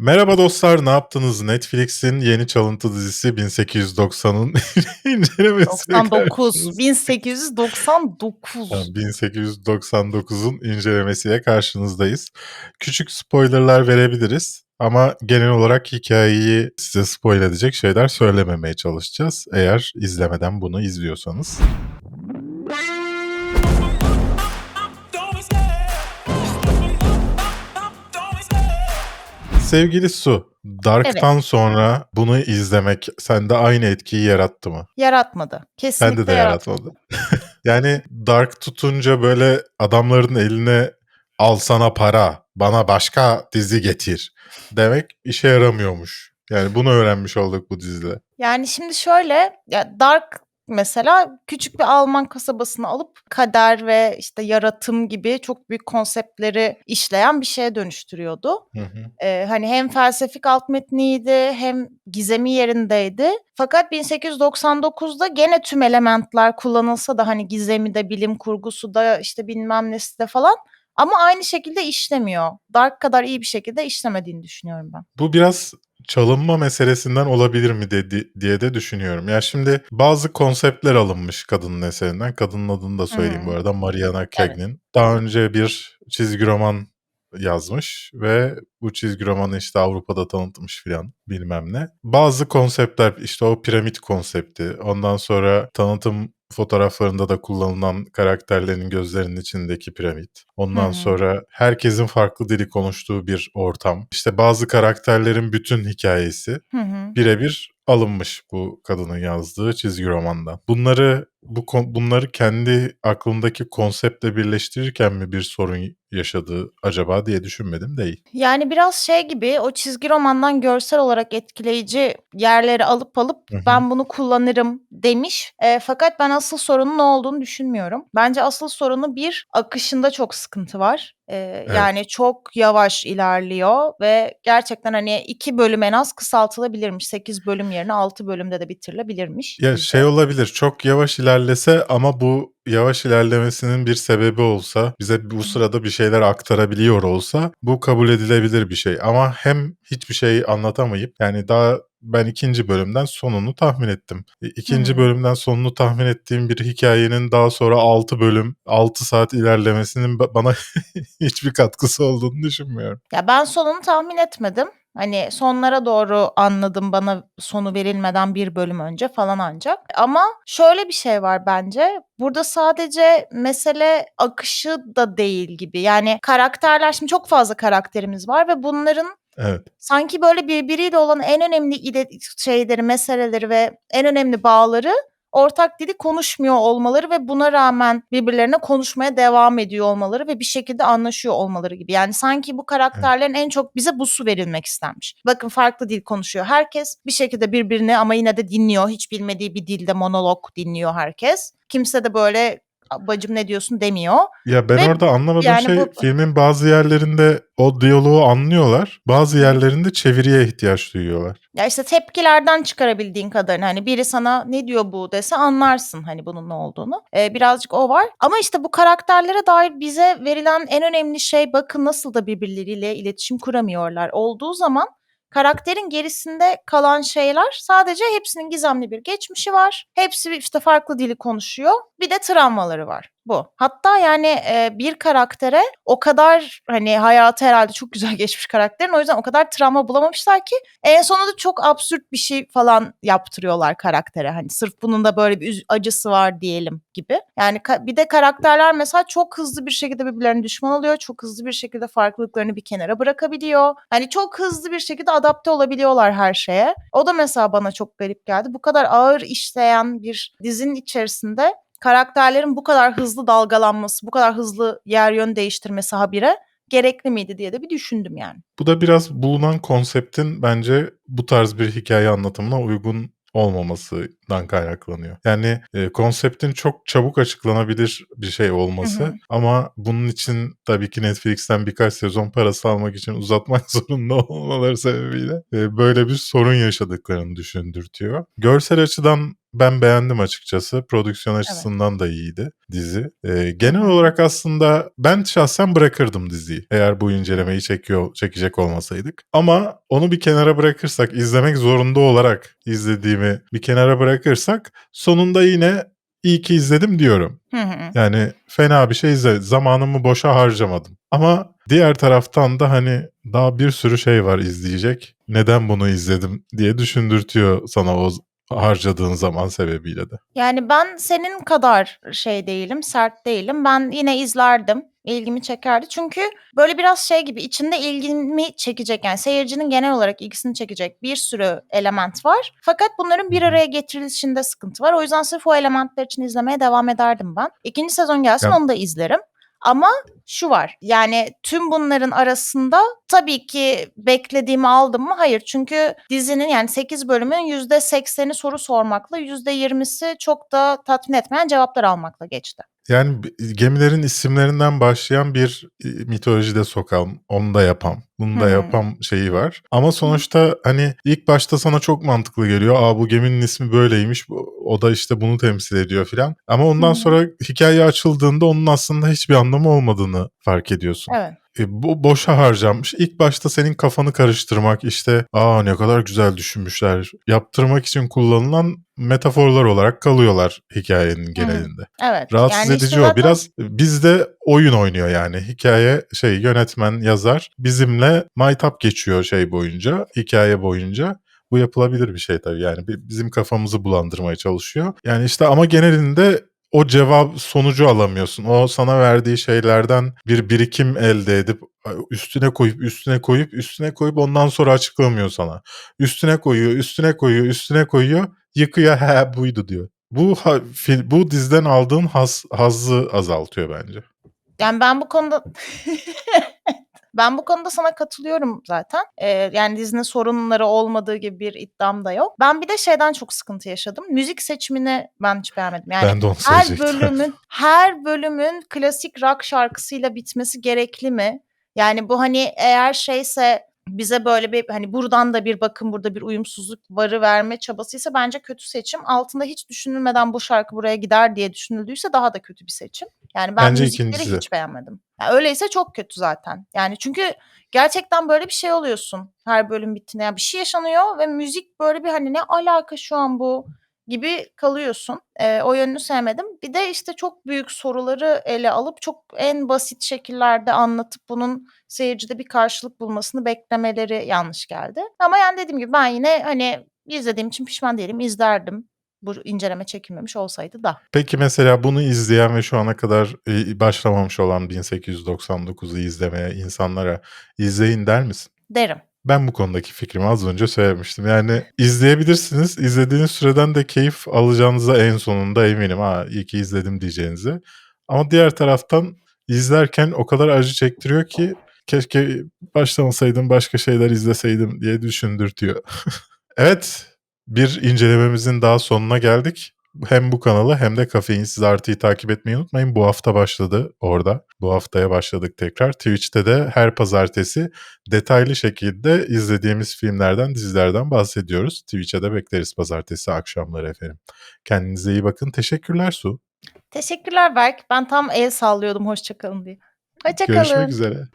Merhaba dostlar, ne yaptınız? Netflix'in yeni çalıntı dizisi 1890'ın incelemesiyle 99. karşınız 1899. Tamam, 1899'un incelemesiyle karşınızdayız. Küçük spoilerlar verebiliriz ama genel olarak hikayeyi size spoil edecek şeyler söylememeye çalışacağız. Eğer izlemeden bunu izliyorsanız. Sevgili Su, Evet. Dark'tan sonra bunu izlemek sende aynı etkiyi yarattı mı? Yaratmadı. Bende Kesinlikle de yaratmadı. yaratmadı. Yani Dark tutunca böyle adamların eline al sana para, bana başka dizi getir demek işe yaramıyormuş. Yani bunu öğrenmiş olduk bu dizide. Yani şimdi şöyle, ya Dark mesela küçük bir Alman kasabasını alıp kader ve işte yaratım gibi çok büyük konseptleri işleyen bir şeye dönüştürüyordu. Hı hı. Eee, hani hem felsefik alt metniydi hem gizemi yerindeydi. Fakat 1899'da gene tüm elementler kullanılsa da hani gizemi de bilim kurgusu da işte bilmem nesi de falan ama aynı şekilde işlemiyor. Dark kadar iyi bir şekilde işlemediğini düşünüyorum ben. Bu biraz çalınma meselesinden olabilir mi dedi, diye de düşünüyorum. Ya şimdi bazı konseptler alınmış kadının eserinden. Kadının adını da söyleyeyim bu Hımm. arada. Mariana Evet. Cagnin. Daha önce bir çizgi roman yazmış ve bu çizgi romanı işte Avrupa'da tanıtmış filan bilmem ne. Bazı konseptler işte o piramit konsepti ondan sonra tanıtım fotoğraflarında da kullanılan karakterlerin gözlerinin içindeki piramit. Ondan hı. sonra herkesin farklı dili konuştuğu bir ortam. İşte bazı karakterlerin bütün hikayesi birebir alınmış bu kadının yazdığı çizgi romandan. Bunları bu bunları kendi aklındaki konseptle birleştirirken mi bir sorun yaşadığı acaba diye düşünmedim değil. Yani biraz şey gibi o çizgi romandan görsel olarak etkileyici yerleri alıp alıp Hı hı. ben bunu kullanırım demiş. Eee, fakat ben asıl sorunun ne olduğunu düşünmüyorum. Bence asıl sorunu bir akışında çok sıkıntı var. Eee, Evet. yani çok yavaş ilerliyor ve gerçekten hani 2 bölüm en az kısaltılabilirmiş. 8 bölüm yerine 6 bölümde de bitirilebilirmiş Ya dizi. şey olabilir çok yavaş ilerlese ama bu yavaş ilerlemesinin bir sebebi olsa bize bu sırada bir şeyler aktarabiliyor olsa bu kabul edilebilir bir şey. Ama hem hiçbir şey anlatamayıp yani daha ben ikinci bölümden sonunu tahmin ettim. E, İkinci Hımm. bölümden sonunu tahmin ettiğim bir hikayenin daha sonra 6 bölüm 6 saat ilerlemesinin ba- bana hiçbir katkısı olduğunu düşünmüyorum. Ya ben sonunu tahmin etmedim. Hani sonlara doğru anladım bana sonu verilmeden bir bölüm önce falan ancak. Ama şöyle bir şey var bence. Burada sadece mesele akışı da değil gibi. Yani karakterler şimdi çok fazla karakterimiz var ve bunların Evet. sanki böyle birbiriyle olan en önemli ile şeyleri, meseleleri ve en önemli bağları ortak dili konuşmuyor olmaları ve buna rağmen birbirlerine konuşmaya devam ediyor olmaları ve bir şekilde anlaşıyor olmaları gibi. Yani sanki bu Evet. karakterlerin en çok bize busu verilmek istenmiş. Bakın farklı dil konuşuyor herkes. Bir şekilde birbirini ama yine de dinliyor. Hiç bilmediği bir dilde monolog dinliyor herkes. Kimse de böyle "A, bacım ne diyorsun demiyor. Ya ben Ve orada anlamadığım yani şey bu filmin bazı yerlerinde o diyaloğu anlıyorlar. Bazı yerlerinde çeviriye ihtiyaç duyuyorlar. Ya işte tepkilerden çıkarabildiğin kadarını hani biri sana ne diyor bu dese anlarsın hani bunun ne olduğunu. Eee, birazcık o var. Ama işte bu karakterlere dair bize verilen en önemli şey bakın nasıl da birbirleriyle iletişim kuramıyorlar olduğu zaman karakterin gerisinde kalan şeyler sadece hepsinin gizemli bir geçmişi var. Hepsi işte farklı dili konuşuyor. Bir de travmaları var. Bu. Hatta yani eee, bir karaktere o kadar hani hayatı herhalde çok güzel geçmiş karakterin o yüzden o kadar travma bulamamışlar ki en sonunda çok absürt bir şey falan yaptırıyorlar karaktere. Hani sırf bunun da böyle bir acısı var diyelim gibi. Yani ka- bir de karakterler mesela çok hızlı bir şekilde birbirlerine düşman oluyor. Çok hızlı bir şekilde farklılıklarını bir kenara bırakabiliyor. Hani çok hızlı bir şekilde adapte olabiliyorlar her şeye. O da mesela bana çok garip geldi. Bu kadar ağır işleyen bir dizinin içerisinde karakterlerin bu kadar hızlı dalgalanması, bu kadar hızlı yer yön değiştirmesi habire gerekli miydi diye de bir düşündüm yani. Bu da biraz bulunan konseptin bence bu tarz bir hikaye anlatımına uygun olmaması dan kaynaklanıyor. Yani e, konseptin çok çabuk açıklanabilir bir şey olması Hı hı. ama bunun için tabii ki Netflix'ten birkaç sezon parası almak için uzatmak zorunda olmaları sebebiyle e, böyle bir sorun yaşadıklarını düşündürtüyor. Görsel açıdan ben beğendim açıkçası. Prodüksiyon açısından da iyiydi dizi. E, genel olarak aslında ben şahsen bırakırdım diziyi. Eğer bu incelemeyi çekiyor çekecek olmasaydık. Ama onu bir kenara bırakırsak, izlemek zorunda olarak izlediğimi bir kenara bırakırsak sonunda yine iyi ki izledim diyorum. Hı hı. Yani fena bir şey izledim. Zamanımı boşa harcamadım. Ama diğer taraftan da hani daha bir sürü şey var izleyecek. Neden bunu izledim diye düşündürtüyor sana o harcadığın zaman sebebiyle de. Yani ben senin kadar şey değilim, sert değilim. Ben yine izlerdim. İlgimi çekerdi. Çünkü böyle biraz şey gibi içinde ilgimi çekecek yani seyircinin genel olarak ilgisini çekecek bir sürü element var. Fakat bunların bir araya getirilişinde sıkıntı var. O yüzden sırf o elementler için izlemeye devam ederdim ben. İkinci sezon gelsin Ya- onu da izlerim. Ama şu var yani tüm bunların arasında tabii ki beklediğimi aldım mı? Hayır çünkü dizinin yani 8 bölümün %80'i soru sormakla %20'si çok da tatmin etmeyen cevaplar almakla geçti. Yani gemilerin isimlerinden başlayan bir e, mitolojide sokalım. Onu da yapam. Bunu da Hı. yapam şeyi var. Ama sonuçta hani ilk başta sana çok mantıklı geliyor. Aa bu geminin ismi böyleymiş. O da işte bunu temsil ediyor filan. Ama ondan Hı. sonra hikaye açıldığında onun aslında hiçbir anlamı olmadığını fark ediyorsun. Evet. E, bu boşa harcanmış. İlk başta senin kafanı karıştırmak işte aa ne kadar güzel düşünmüşler. Yaptırmak için kullanılan metaforlar olarak kalıyorlar hikayenin genelinde. Evet. Rahatsız yani işte edici o. zaten- Biraz bizde oyun oynuyor yani. Hikaye şey yönetmen yazar bizimle maytap geçiyor şey boyunca, hikaye boyunca. Bu yapılabilir bir şey tabii yani Bi- bizim kafamızı bulandırmaya çalışıyor. Yani işte ama genelinde o cevap sonucu alamıyorsun. O sana verdiği şeylerden bir birikim elde edip üstüne koyup üstüne koyup üstüne koyup ondan sonra açıklamıyor sana. Üstüne koyuyor, üstüne koyuyor, üstüne koyuyor. Yıkıyor he buydu diyor. Bu bu dizden aldığın haz, hazzı azaltıyor bence. Yani ben bu konuda ben bu konuda sana katılıyorum zaten. Ee, yani dizinin sorunları olmadığı gibi bir iddiam da yok. Ben bir de şeyden çok sıkıntı yaşadım. Müzik seçimini ben hiç beğenmedim. Yani ben de onu her söyleyecektim. bölümün her bölümün klasik rock şarkısıyla bitmesi gerekli mi? Yani bu hani eğer şeyse bize böyle bir hani buradan da bir bakın burada bir uyumsuzluk varı verme çabasıysa bence kötü seçim. Altında hiç düşünülmeden bu şarkı buraya gider diye düşünüldüyse daha da kötü bir seçim. Yani ben Bence müzikleri ikincisi. hiç beğenmedim. Ya öyleyse çok kötü zaten. Yani çünkü gerçekten böyle bir şey oluyorsun her bölüm bittiğinde. Yani bir şey yaşanıyor ve müzik böyle bir hani ne alaka şu an bu gibi kalıyorsun. Eee, o yönünü sevmedim. Bir de işte çok büyük soruları ele alıp çok en basit şekillerde anlatıp bunun seyircide bir karşılık bulmasını beklemeleri yanlış geldi. Ama yani dediğim gibi ben yine hani izlediğim için pişman değilim. İzlerdim. Bu inceleme çekilmemiş olsaydı da. Peki mesela bunu izleyen ve şu ana kadar e, başlamamış olan 1899'u izlemeye insanlara izleyin der misin? Derim. Ben bu konudaki fikrimi az önce söylemiştim. Yani izleyebilirsiniz. İzlediğiniz süreden de keyif alacağınıza en sonunda eminim. Ha iyi ki izledim diyeceğinize. Ama diğer taraftan izlerken o kadar acı çektiriyor ki keşke başlamasaydım başka şeyler izleseydim diye düşündürtüyor. evet bir incelememizin daha sonuna geldik. Hem bu kanalı hem de Kafeinsiz Artı'yı takip etmeyi unutmayın. Bu hafta başladı orada. Bu haftaya başladık tekrar. Twitch'te de her pazartesi detaylı şekilde izlediğimiz filmlerden, dizilerden bahsediyoruz. Twitch'e de bekleriz pazartesi akşamları efendim. Kendinize iyi bakın. Teşekkürler Su. Teşekkürler Berk. Ben tam el sallıyordum hoşçakalın diye. Hoşçakalın. Görüşmek üzere.